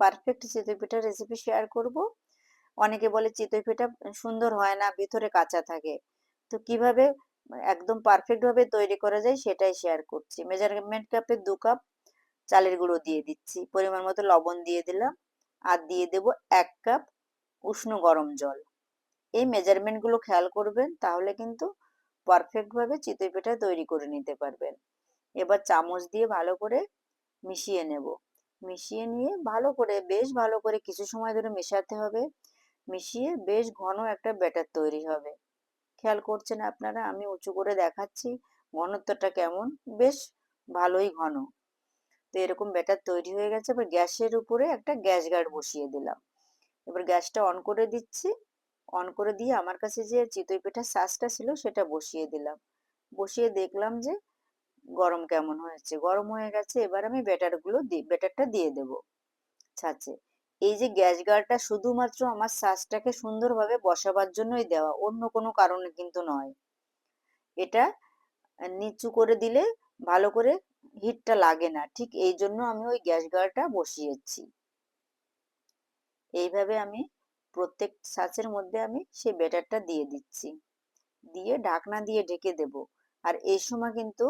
Perfect চিতই পিঠার recipe share করব। অনেকে বলে চিতই পিঠা সুন্দর হয় না, ভিতরে কাঁচা থাকে। তো কীভাবে একদম পারফেক্ট ভাবে তৈরি করা যায় সেটাই শেয়ার করছি। মেজারমেন্ট কাপে দু কাপ চালের গুঁড়ো দিয়ে দিচ্ছি। পরিমাণ মতো লবণ দিয়ে দিলাম। আর দিয়ে দেব এক কাপ উষ্ণ গরম জল। এই মেজারমেন্টগুলো খেয়াল করবেন, তাহলে কিন্তু পারফেক্টভাবে চিতই পিঠা তৈরি করে নিতে পারবেন। এবার চামচ দিয়ে ভালো করে মিশিয়ে নেব। মিশিয়ে নিয়ে ভালো করে, বেশ ভালো করে কিছু সময় ধরে মেশাতে হবে। মিশিয়ে বেশ ঘন একটা ব্যাটার তৈরি হবে। খেয়াল করছেন আপনারা? আমি উঁচু করে দেখাচ্ছি, ঘনত্বটা কেমন? বেশ ভালোই ঘন। তো এরকম ব্যাটার তৈরি হয়ে গেছে। এবার গ্যাসের উপরে একটা গ্যাস গার্ড বসিয়ে দিলাম। এবার গ্যাসটা অন করে দিচ্ছি। অন করে দিয়ে আমার কাছে যে চিতই পিঠার শ্বাসটা ছিল সেটা বসিয়ে দিলাম। বসিয়ে দেখলাম যে গরম কেমন হয়েছে? গরম হয়ে গেছে, এবার আমি ব্যাটারগুলো ব্যাটারটা দিয়ে দেব। ছাঁচে এই যে গ্যাস গার্ডটা শুধুমাত্র আমার শ্বাসটাকে সুন্দরভাবে বসাবার জন্যই দেওয়া, অন্য কোনো কারণে কিন্তু নয়। এটা নিচু করে দিলে ভালো করে হিটটা লাগে না, ঠিক এই জন্য আমি ওই গ্যাস গার্ডটা বসিয়েছি। এইভাবে আমি প্রত্যেক সাঁচের মধ্যে আমি সেই ব্যাটারটা দিয়ে দিচ্ছি। দিয়ে ঢাকনা দিয়ে ঢেকে দেব। আর এই সময় কিন্তু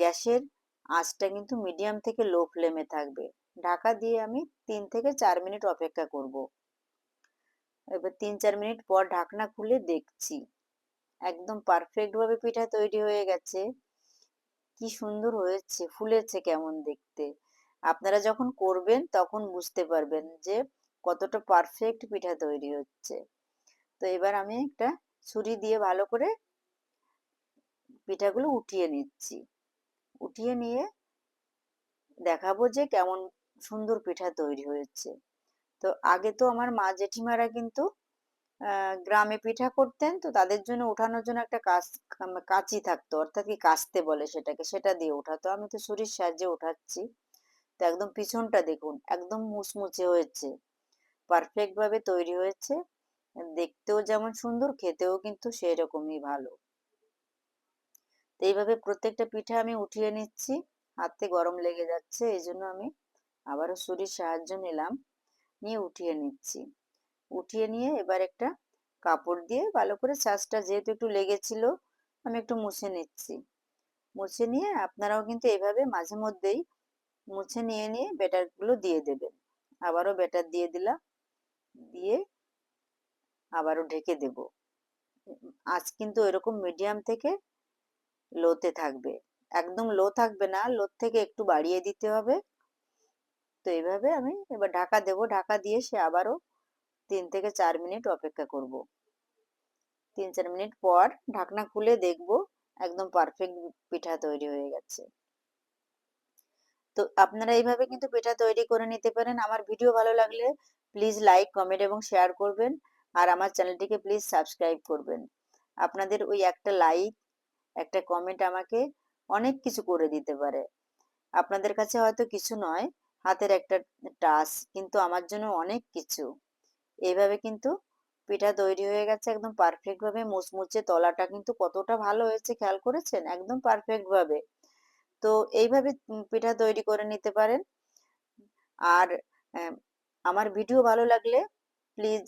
গ্যাসের আঁচটা কিন্তু মিডিয়াম থেকে লো ফ্লেমে থাকবে। ঢাকা দিয়ে আমি তিন থেকে চার মিনিট অপেক্ষা করব। এবার তিন চার মিনিট পর ঢাকনা খুলে দেখছি। একদম পারফেক্টভাবে পিঠা তৈরি হয়ে গেছে। কি সুন্দর হয়েছে, ফুলেছে কেমন দেখতে। আপনারা যখন করবেন তখন বুঝতে পারবেন যে কতটা পারফেক্ট পিঠা তৈরি হচ্ছে। তো এবার আমি একটা ছুরি দিয়ে ভালো করে পিঠাগুলো উঠিয়ে নিচ্ছি। উঠিয়ে নিয়ে দেখাবো যে কেমন সুন্দর পিঠা তৈরি হয়েছে। তো আগে তো আমার মা জেঠিমারা কিন্তু গ্রামে পিঠা করতেন, তো তাদের জন্য ওঠানোর জন্য একটা কাজ কাঁচি থাকতো, অর্থাৎ কি কাস্তে বলে সেটাকে, সেটা দিয়ে ওঠাতো। আমি তো ছুরির সাহায্যে ওঠাচ্ছি। তো একদম পিছনটা দেখুন, একদম মুচমুচে হয়েছে। পারফেক্ট ভাবে তৈরি হয়েছে। দেখতেও যেমন সুন্দর, খেতেও কিন্তু সেই রকমই ভালো। তো এইভাবে প্রত্যেকটা পিঠা আমি উঠিয়ে নিচ্ছি। হাতে গরম লেগে যাচ্ছে এই জন্য আমি আবারও ছুরির সাহায্য নিলাম। নিয়ে উঠিয়ে নিচ্ছি। উঠিয়ে নিয়ে এবার একটা কাপড় দিয়ে ভালো করে ছাঁচটা যেহেতু একটু লেগেছিল, আমি একটু মুছে নিচ্ছি। মুছে নিয়ে আপনারাও কিন্তু এভাবে মাঝে মধ্যেই মুছে নিয়ে নিয়ে ব্যাটারগুলো দিয়ে দেবেন। আবারও ব্যাটার দিয়ে দিলাম, দিয়ে আবারও ঢেকে দেব। আজ কিন্তু এরকম মিডিয়াম থেকে লোতে থাকবে। একদম লো থাকবে না লো থেকে একটু বাড়িয়ে দিতে হবে। তো এইভাবে আমি এবার ঢাকা দেব। ঢাকা দিয়ে সে আবারও তিন থেকে চার মিনিট অপেক্ষা করব। তিন চার মিনিট পর ঢাকনা খুলে দেখব একদম পারফেক্ট পিঠা তৈরি হয়ে গেছে। তো আপনারা এইভাবে কিন্তু পিঠা তৈরি করে নিতে পারেন। আমার ভিডিও ভালো লাগলে প্লিজ লাইক কমেন্ট এবং শেয়ার করবেন। আর আমার চ্যানেলটিকে প্লিজ সাবস্ক্রাইব করবেন। আপনাদের ওই একটা লাইক একটা কমেন্ট আমাকে অনেক কিছু করে দিতে পারে। আপনাদের কাছে হয়তো কিছু নয়, হাতের একটা টাচ কিন্তু আমার জন্য অনেক কিছু। এইভাবে কিন্তু পিঠা তৈরি হয়ে গেছে একদম পারফেক্ট ভাবে, মুচমুচে তলাটা কিন্তু কতটা ভালো হয়েছে খেয়াল করেছেন? একদম পারফেক্ট ভাবে। তো এইভাবে পিঠা তৈরি করে নিতে পারেন। আর আমার ভিডিও ভালো লাগলে প্লিজ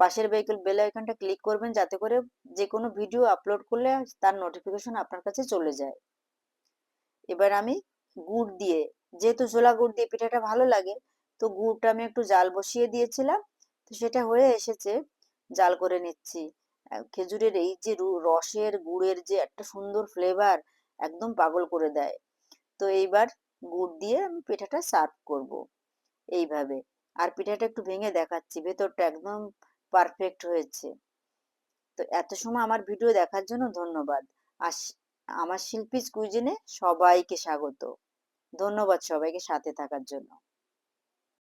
পাশের বেল বেল আইকনটা ক্লিক করবেন যাতে করে যে কোনো ভিডিও আপলোড করলে তার নোটিফিকেশন আপনার কাছে চলে যায়। এবার আমি গুড় দিয়ে, যেহেতু ছোলা গুড় দিয়ে পিঠাটা ভালো লাগে, তো গুড়টা আমি একটু জাল বসিয়ে দিয়েছিলাম, তো সেটা হয়ে এসেছে, জাল করে নিচ্ছি। খেজুরের এই যে রসের গুড়ের যে একটা সুন্দর ফ্লেভার একদম পাগল করে দেয়। তো এইবার গুড় দিয়ে আমি পিঠাটা সার্ভ করব। এইভাবে। আর পিঠাটা একটু ভেঙে দেখাচ্ছি, ভেতরটা একদম পারফেক্ট হয়েছে। তো এত সময় আমার ভিডিও দেখার জন্য ধন্যবাদ। আর আমার শিল্পী কুইজিনে সবাইকে স্বাগত। ধন্যবাদ সবাইকে সাথে থাকার জন্য।